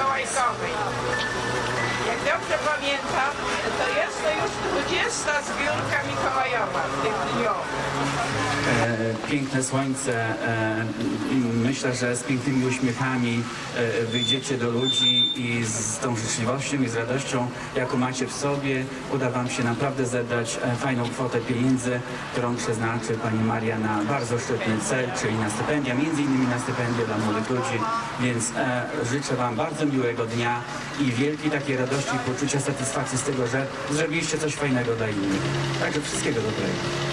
Mikołajkowej. Jak dobrze pamiętam, to jest to już 20 zbiórka Mikołajowa w tych dniu piękne słońce. E, myślę, że z pięknymi uśmiechami e, wyjdziecie do ludzi i z tą życzliwością i z radością, jaką macie w sobie, uda Wam się naprawdę zebrać e, fajną kwotę pieniędzy, którą przeznaczy Pani Maria na bardzo szczytny cel, czyli na stypendia, między innymi na stypendia dla młodych ludzi. Więc e, życzę Wam bardzo miłego dnia i wielkiej takiej radości i poczucia satysfakcji z tego, że zrobiliście coś fajnego dla innych. Także wszystkiego dobrego.